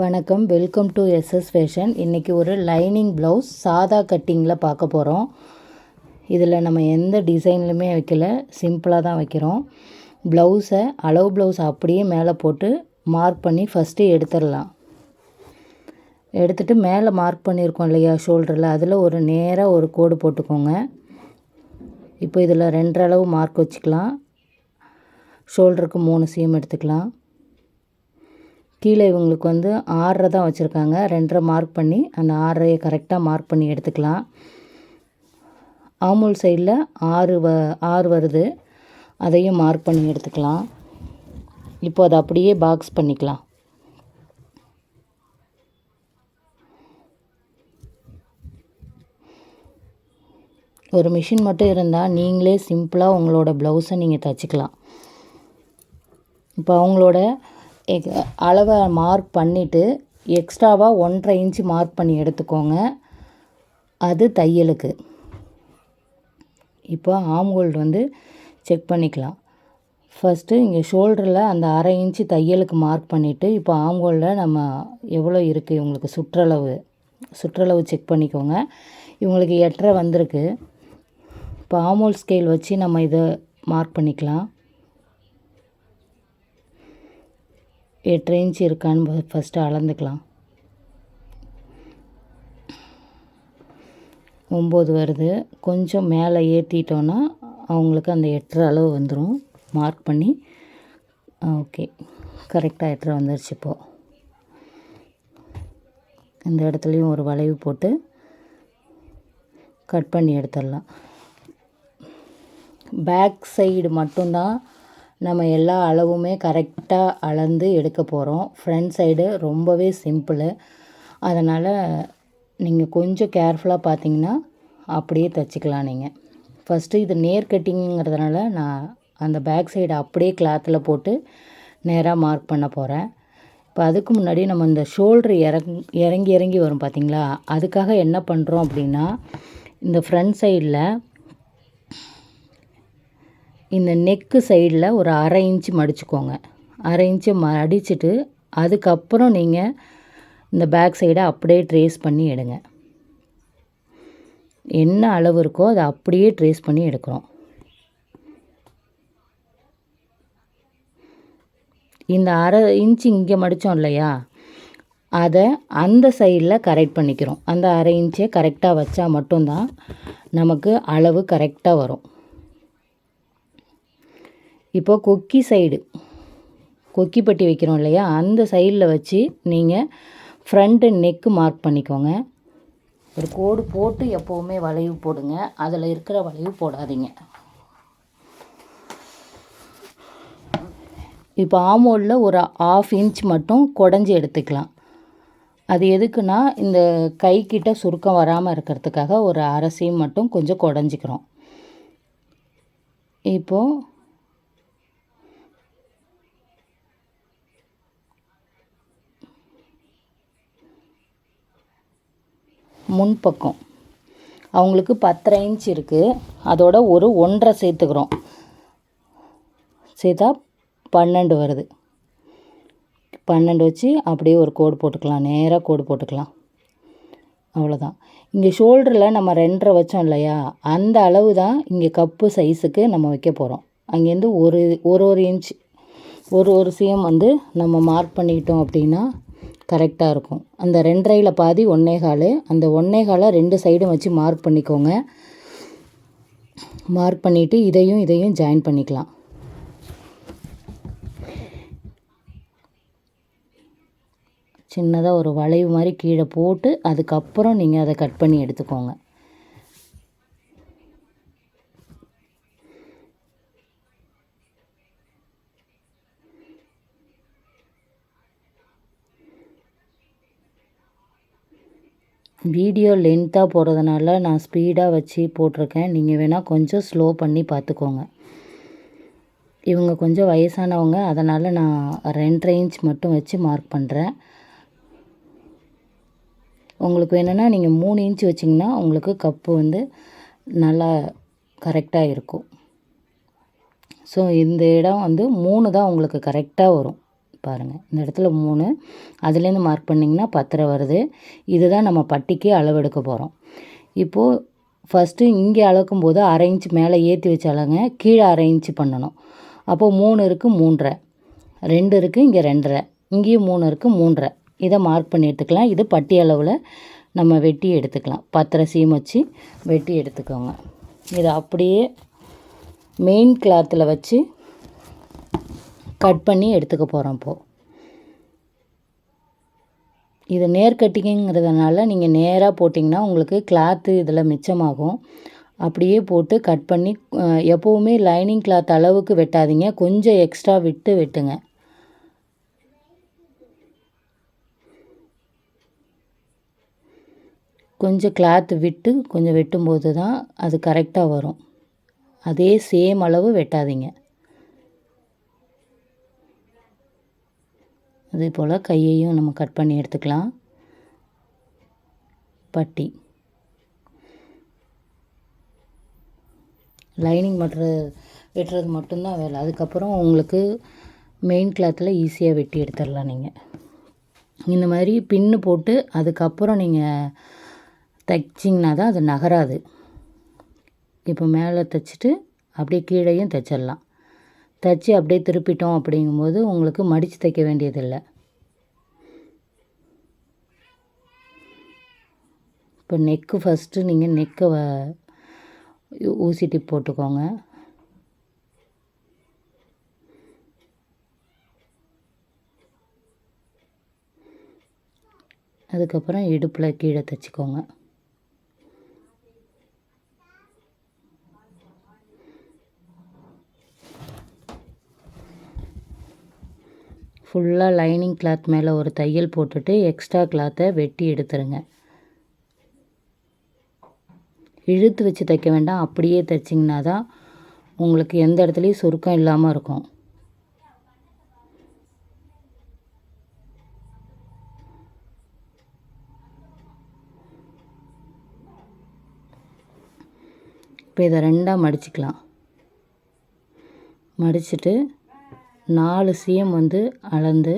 வணக்கம் welcome to SS fashion இன்றைக்கி ஒரு லைனிங் ப்ளவுஸ் சாதா கட்டிங்கில் பார்க்க போகிறோம் இதில் நம்ம எந்த டிசைன்லையுமே வைக்கல சிம்பிளாக தான் வைக்கிறோம். ப்ளவுஸை அளவு ப்ளவுஸ் அப்படியே மேலே போட்டு மார்க் பண்ணி ஃபஸ்ட்டு எடுத்துடலாம். எடுத்துகிட்டு மேலே மார்க் பண்ணியிருக்கோம் இல்லையா ஷோல்டரில் அதில் ஒரு நேராக ஒரு கோடு போட்டுக்கோங்க. இப்போ இதில் ரெண்டரை அளவு மார்க் வச்சுக்கலாம். ஷோல்டருக்கு மூணு சீம் எடுத்துக்கலாம். கீழே இவங்களுக்கு வந்து ஆறரை தான் வச்சுருக்காங்க. ரெண்டரை மார்க் பண்ணி அந்த ஆறரையை கரெக்டாக மார்க் பண்ணி எடுத்துக்கலாம். ஆமூல் சைடில் ஆறு வ ஆறு வருது. அதையும் மார்க் பண்ணி எடுத்துக்கலாம். இப்போ அதை அப்படியே பாக்ஸ் பண்ணிக்கலாம். ஒரு மிஷின் மட்டும் இருந்தால் நீங்களே சிம்பிளாக உங்களோட ப்ளவுஸை நீங்கள் தைச்சிக்கலாம். இப்போ அவங்களோட அளவை மார்க் பண்ணிவிட்டு எக்ஸ்ட்ராவாக ஒன்றரை இன்ச்சு மார்க் பண்ணி எடுத்துக்கோங்க. அது தையலுக்கு. இப்போ ஆம் கோல்டு வந்து செக் பண்ணிக்கலாம். ஃபஸ்ட்டு இங்கே ஷோல்டரில் அந்த அரை இன்ச்சு தையலுக்கு மார்க் பண்ணிவிட்டு இப்போ ஆம் கோல்டில் நம்ம எவ்வளோ இருக்குது இவங்களுக்கு சுற்றளவு சுற்றளவு செக் பண்ணிக்கோங்க. இவங்களுக்கு எட்டரை வந்திருக்கு. இப்போ ஆமோல் ஸ்கேல் வச்சு நம்ம இதை மார்க் பண்ணிக்கலாம். எட்டு இன்ச் இருக்கான்னு ஃபஸ்ட்டு அளந்துக்கலாம். ஒம்பது வருது. கொஞ்சம் மேலே ஏற்றிட்டோன்னா அவங்களுக்கு அந்த எட்டரை அளவு வந்துடும் மார்க் பண்ணி ஓகே கரெக்டாக எட்டரை வந்துருச்சு இப்போது இந்த இடத்துலையும் ஒரு வளைவு போட்டு கட் பண்ணி எடுத்துடலாம். பேக் சைடு மட்டும்தான் நம்ம எல்லா அளவுமே கரெக்டாக அளந்து எடுக்க போகிறோம் ஃப்ரண்ட் சைடு ரொம்பவே சிம்பிளு அதனால் நீங்கள் கொஞ்சம் கேர்ஃபுல்லாக பார்த்தீங்கன்னா அப்படியே தைச்சிக்கலாம் நீங்கள் ஃபஸ்ட்டு இது நேர் கட்டிங்கிறதுனால நான் அந்த பேக் சைடு அப்படியே கிளாத்தில் போட்டு நேராக மார்க் பண்ண போகிறேன் இப்போ அதுக்கு முன்னாடி நம்ம இந்த ஷோல்ட்ரு இறங் இறங்கி இறங்கி வரும் பார்த்திங்களா அதுக்காக என்ன பண்ணுறோம் அப்படின்னா இந்த ஃப்ரண்ட் சைடில் இந்த நெக்கு சைடில் ஒரு அரை இன்ச்சு மடிச்சுக்கோங்க. அரை இன்ச்சு மடிச்சுட்டு அதுக்கப்புறம் நீங்கள் இந்த பேக் சைடை அப்படியே ட்ரேஸ் பண்ணி எடுங்க. என்ன அளவு இருக்கோ அதை அப்படியே ட்ரேஸ் பண்ணி எடுக்கிறோம். இந்த அரை இன்ச்சு இங்கே மடித்தோம் இல்லையா? அதை அந்த சைடில் கரெக்ட் பண்ணிக்கிறோம். அந்த அரை இன்ச்சை கரெக்டாக வச்சா மட்டும்தான் நமக்கு அளவு கரெக்டாக வரும். இப்போது கொக்கி சைடு கொக்கி பட்டி வைக்கிறோம் இல்லையா? அந்த சைடில் வச்சு நீங்கள் ஃப்ரண்ட்டு நெக்கு மார்க் பண்ணிக்கோங்க. ஒரு கோடு போட்டு எப்போவுமே வளைவு போடுங்க. அதில் இருக்கிற வளைவு போடாதீங்க. இப்போ ஆமோலில் ஒரு ஆஃப் இன்ச் மட்டும் குடஞ்சி எடுத்துக்கலாம். அது எதுக்குன்னா இந்த கைக்கிட்ட சுருக்கம் வராமல் இருக்கிறதுக்காக ஒரு அரசியும் மட்டும் கொஞ்சம் குடஞ்சிக்கிறோம். இப்போது முன்பக்கம். அவங்களுக்கு பத்தரை இன்ச் இருக்குது அதோட ஒரு ஒன்றரை சேர்த்துக்கிறோம். சேர்த்தா பன்னெண்டு வருது. பன்னெண்டு வச்சு அப்படியே ஒரு கோடு போட்டுக்கலாம். நேராக கோடு போட்டுக்கலாம். அவ்வளோதான் இங்கே ஷோல்டரில் நம்ம ரெண்டரை வச்சோம் இல்லையா? அந்த அளவு தான் இங்கே கப்பு சைஸுக்கு நம்ம வைக்க போகிறோம் அங்கேருந்து ஒரு ஒரு ஒரு இன்ச் ஒரு ஒரு சிஎம் வந்து நம்ம மார்க் பண்ணிக்கிட்டோம் அப்படின்னா கரெக்டாக இருக்கும். அந்த ரெண்டரையில் பாதி ஒன்றே கால். அந்த ஒன்றே காலை ரெண்டு சைடும் வச்சு மார்க் பண்ணிக்கோங்க. மார்க் பண்ணிவிட்டு இதையும் இதையும் ஜாயின் பண்ணிக்கலாம். சின்னதாக ஒரு வளைவு மாதிரி கீழே போட்டு அதுக்கப்புறம் நீங்கள் அதை கட் பண்ணி எடுத்துக்கோங்க. வீடியோ லென்த்தாக போடுறதுனால நான் ஸ்பீடாக வச்சு போட்டிருக்கேன். நீங்கள் வேணால் கொஞ்சம் ஸ்லோ பண்ணி பார்த்துக்கோங்க. இவங்க கொஞ்சம் வயசானவங்க அதனால் நான் ரெண்டரை இன்ச் மட்டும் வச்சு மார்க் பண்ணுறேன் உங்களுக்கு வேணும்னா நீங்கள் மூணு இன்ச் வச்சிங்கன்னா உங்களுக்கு கப்பு வந்து நல்லா கரெக்டாக இருக்கும். ஸோ இந்த இடம் வந்து மூணு தான் உங்களுக்கு கரெக்டாக வரும். பாருங்கள் இந்த இடத்துல மூணு. அதுலேருந்து மார்க் பண்ணிங்கன்னா பத்தரை வருது. இதுதான் நம்ம பட்டிக்கு அளவெடுக்க போகிறோம் இப்போது ஃபஸ்ட்டு இங்கே அளக்கும் போது அரை இன்ச் மேலே ஏற்றி வச்சாலங்க கீழே அரை இன்ச் பண்ணணும். அப்போது மூணு இருக்குது மூன்றரை. ரெண்டு இருக்குது இங்கே ரெண்டரை. இங்கேயும் மூணு இருக்குது மூன்றரை. இதை மார்க் பண்ணி எடுத்துக்கலாம். இது பட்டி அளவில் நம்ம வெட்டி எடுத்துக்கலாம். பத்தரை சீம் வச்சு வெட்டி எடுத்துக்கோங்க. இதை அப்படியே மெயின் கிளாத்தில் வச்சு கட் பண்ணி எடுத்துக்க போகிறோம் இப்போது இது நேர் கட்டிங்கிறதுனால நீங்கள் நேராக போட்டிங்கன்னா உங்களுக்கு கிளாத்து இதில் மிச்சமாகும். அப்படியே போட்டு கட் பண்ணி எப்போவுமே லைனிங் கிளாத் அளவுக்கு வெட்டாதீங்க. கொஞ்சம் எக்ஸ்ட்ரா விட்டு வெட்டுங்க. கொஞ்சம் கிளாத் விட்டு கொஞ்சம் வெட்டும்போது தான் அது கரெக்டாக வரும். அதே சேம் அளவு வெட்டாதீங்க. அதே போல் கையையும் நம்ம கட் பண்ணி எடுத்துக்கலாம். பட்டி. லைனிங் மற்ற வெட்டுறது மட்டும்தான் வேலை. அதுக்கப்புறம் உங்களுக்கு மெயின் கிளாத்தில் ஈஸியாக வெட்டி எடுத்துடலாம் நீங்கள் இந்த மாதிரி பின்னு போட்டு அதுக்கப்புறம் நீங்கள் தைச்சிங்கன்னா தான் அது நகராது. இப்போ மேலே தைச்சிட்டு அப்படியே கீழேயும் தைச்சிடலாம். தைச்சி அப்படியே திருப்பிட்டோம் அப்படிங்கும்போது உங்களுக்கு மடித்து தைக்க வேண்டியதில்லை. இப்போ நெக்கு ஃபஸ்ட்டு நீங்கள் நெக்கை வ ஊசி டிப் போட்டுக்கோங்க. அதுக்கப்புறம் இடுப்பில் கீழே தைச்சிக்கோங்க. ஃபுல்லாக லைனிங் கிளாத் மேலே ஒரு தையல் போட்டுட்டு எக்ஸ்ட்ரா கிளாத்தை வெட்டி எடுத்துருங்க. இழுத்து வச்சு தைக்க வேண்டாம். அப்படியே தைச்சிங்கன்னா தான் உங்களுக்கு எந்த இடத்துலையும் சுருக்கம் இல்லாமல் இருக்கும். இப்போ இதை ரெண்டாக மடிச்சுக்கலாம். மடிச்சுட்டு நாலு சிஎம் வந்து அளந்து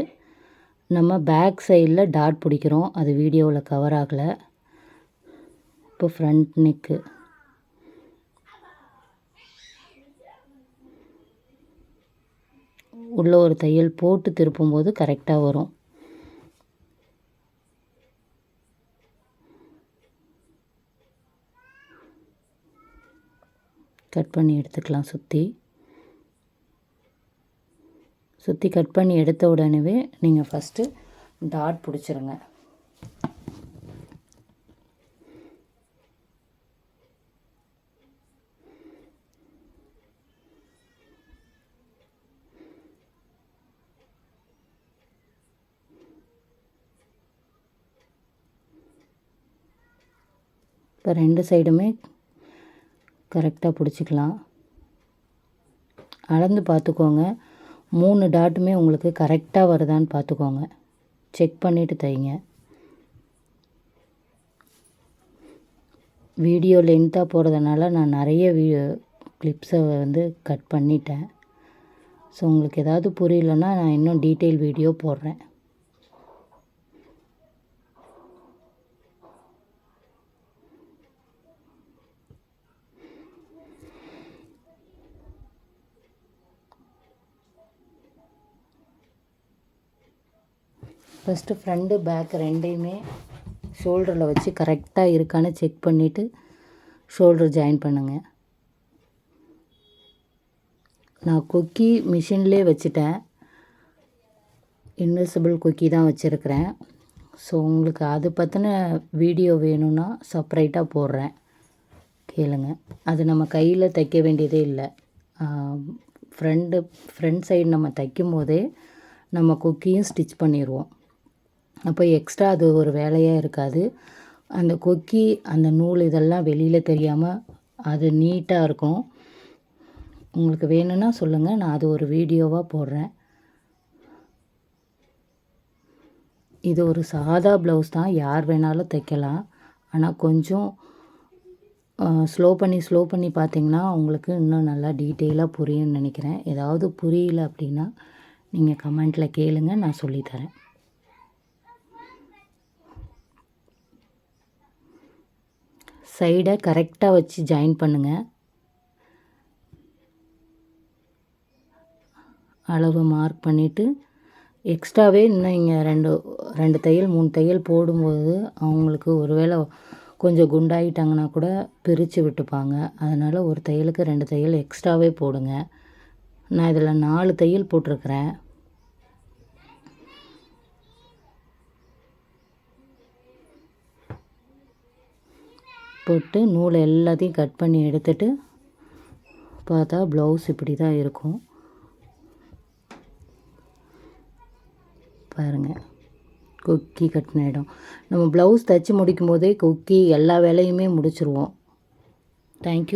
நம்ம பேக் சைடில் டாட் பிடிக்கிறோம். அது வீடியோவில் கவர் ஆகலை. இப்போ ஃப்ரண்ட் நெக்கு உள்ள ஒரு தையல் போட்டு திருப்பும்போது கரெக்டாக வரும். கட் பண்ணி எடுத்துக்கலாம் சுற்றி சுற்றி கட் பண்ணி எடுத்த உடனே நீங்கள் ஃபஸ்ட்டு டாட் பிடிச்சிருங்க. இப்போ ரெண்டு சைடுமே கரெக்டாக பிடிச்சிக்கலாம். அளந்து பார்த்துக்கோங்க. மூணு டாட்டுமே உங்களுக்கு கரெக்டாக வருதான்னு பார்த்துக்கோங்க செக் பண்ணிவிட்டு தைங்க. வீடியோ லென்த்தாக போகிறதுனால நான் நிறைய வீ கிளிப்ஸை வந்து கட் பண்ணிட்டேன். ஸோ உங்களுக்கு ஏதாவது புரியலன்னா நான் இன்னும் டீட்டெயில் வீடியோ போடுறேன். ஃபஸ்ட்டு ஃப்ரண்ட்டு பேக் ரெண்டையுமே ஷோல்டரில் வச்சு கரெக்டாக இருக்கான்னு செக் பண்ணிவிட்டு ஷோல்டர் ஜாயின் பண்ணுங்கள் நான் கொக்கி மிஷின்லே வச்சுட்டேன். இன்விசிபிள் கொக்கி தான் வச்சுருக்கிறேன். ஸோ உங்களுக்கு அது பற்றின வீடியோ வேணும்னா செப்பரேட்டாக போடுறேன். கேளுங்க. அது நம்ம கையில் தைக்க வேண்டியதே இல்லை. ஃப்ரண்ட்டு ஃப்ரண்ட் சைடு நம்ம தைக்கும் போதே நம்ம கொக்கியும் ஸ்டிச் பண்ணிடுவோம் அப்போ எக்ஸ்ட்ரா அது ஒரு வேலையாக இருக்காது. அந்த கொக்கி அந்த நூல் இதெல்லாம் வெளியில் தெரியாமல் அது நீட்டாக இருக்கும். உங்களுக்கு வேணும்னா சொல்லுங்கள் நான் அது ஒரு வீடியோவாக போடுறேன். இது ஒரு சாதா ப்ளவுஸ் தான் யார் வேணாலும் தைக்கலாம். ஆனால் கொஞ்சம் ஸ்லோ பண்ணி ஸ்லோ பண்ணி பார்த்தீங்கன்னா உங்களுக்கு இன்னும் நல்லா டீட்டெயிலாக புரியும்னு நினைக்கிறேன். ஏதாவது புரியல அப்படின்னா நீங்கள் கமெண்ட்டில் கேளுங்க நான் சொல்லித்தரேன் சைடை கரெக்டாக வச்சு ஜாயின் பண்ணுங்கள் அளவு மார்க் பண்ணிவிட்டு எக்ஸ்ட்ராவே இன்னும் இங்கே ரெண்டு ரெண்டு தையல் மூணு தையல் போடும்போது அவங்களுக்கு ஒருவேளை கொஞ்சம் குண்டாயிட்டாங்கன்னா கூட பிரித்து விட்டுப்பாங்க. அதனால் ஒரு தையலுக்கு ரெண்டு தையல் எக்ஸ்ட்ராவே போடுங்க. நான் இதில் நாலு தையல் போட்டிருக்கிறேன். போட்டு நூலை எல்லாத்தையும் கட் பண்ணி எடுத்துட்டு பார்த்தா ப்ளவுஸ் இப்படி தான் இருக்கும். பாருங்கள் கொக்கி கட்டின இடம். நம்ம ப்ளவுஸ் தைச்சி முடிக்கும் போதே கொக்கி எல்லா வேலையுமே முடிச்சிருவோம். தேங்க்யூ